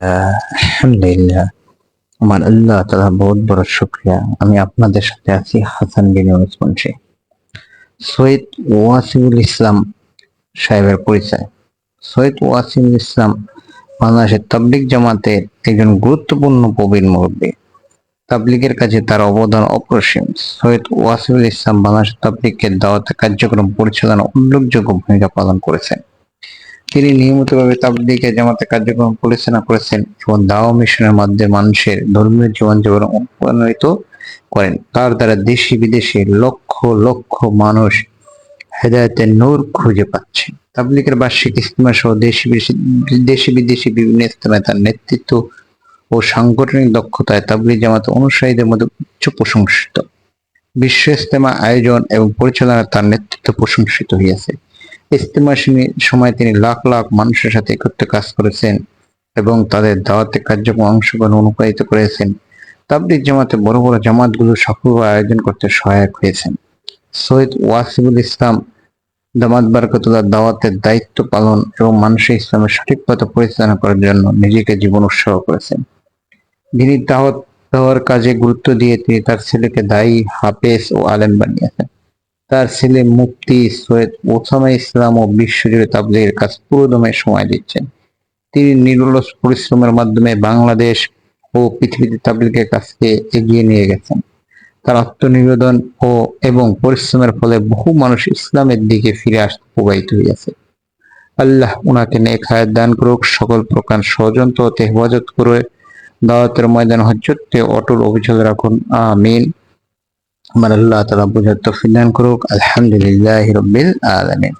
আলহামদুলিল্লাহ। আমার আল্লাহ তালা বহুত বড় শুক্রিয়া। আমি আপনাদের সাথে আছি হাসান বিন মুন্সি। সৈয়দ ওয়াসিউল ইসলাম সাহেবের পরিচয়। সৈয়দ ওয়াসিউল ইসলাম বাংলাদেশের তাবলিক জামাতের একজন গুরুত্বপূর্ণ প্রবীণ মুরব্বী। তাবলিগের কাছে তার অবদান অপরিসীম। সৈয়দ ওয়াসিউল ইসলাম বাংলাদেশের তাবলিগের দাওয়াত কার্যক্রম পরিচালনা উল্লেখযোগ্য ভূমিকা পালন করেছেন। তিনি নিয়মিতভাবে তাবলিগে জামাতে কার্যক্রম পরিচালনা করেছেন এবং দাওয়া মিশনের মাধ্যমে মানুষের ধর্মীয় জীবন জীবন অনুপ্রাণিত করেন। তার দ্বারা দেশি বিদেশি লক্ষ লক্ষ মানুষ হেদায়তের নূর খুঁজে পাচ্ছে। তাবলিগের বার্ষিক ইস্তেমা সহ দেশি দেশি বিদেশি বিভিন্ন ইস্তেমায় তার নেতৃত্ব ও সাংগঠনিক দক্ষতায় তাবলিগ জামাত অনুসারীদের মধ্যে উচ্চ প্রশংসিত। বিশ্ব ইস্তেমা আয়োজন এবং পরিচালনায় তার নেতৃত্ব প্রশংসিত হইয়াছে। ইস্তেমা শ্রেণির সময় তিনি লাখ লাখ মানুষের সাথে একত্রে কাজ করেছেন এবং তাদের দাওয়াতে কার্যক্রম অংশগ্রহণ অনুপ্রাণিত করেছেন। তাবলিগ জামাতে বড় বড় জামাতগুলো সফলভাবে আয়োজন করতে সহায়ক হয়েছেন। সৈয়দ ওয়াসিবুল ইসলাম দামাত বারকতুল্লাহ দাওয়াতের দায়িত্ব পালন এবং মানুষের ইসলামের সঠিক পথে পরিচালনা করার জন্য নিজেকে জীবন উৎসর্গ করেছেন। তিনি দাওয়াত দেওয়ার কাজে গুরুত্ব দিয়ে তিনি তার ছেলেকে দায়ী হাফেজ ও আলেম বানিয়েছেন। তার ছেলে মুফতি সৈয়দ ওসামা ইসলাম ও বিশ্বজুড়ে তাবলিগের কাজ পুরোদমে সময় দিচ্ছেন। তিনি নিরলস পরিশ্রমের মাধ্যমে বাংলাদেশ ও পৃথিবীতে তাবলিগের কাজকে এগিয়ে নিয়ে গেছেন। তার আত্মনিবেদন ও এবং পরিশ্রমের ফলে বহু মানুষ ইসলামের দিকে ফিরে আসতে প্রবাহিত হইয়াছে। আল্লাহ উনাকে নেক হায়াত দান করুক, সকল প্রকার ষড়যন্ত্র হতে হেফাজত করে দাওয়াতের ময়দান হজ্জতকে অটল অবিচল রাখুন। আমিন। আমার আল্লাহ তালা বুঝার তৌফিক দান করুক আলহামদুলিল্লাহ রবিল আলমিন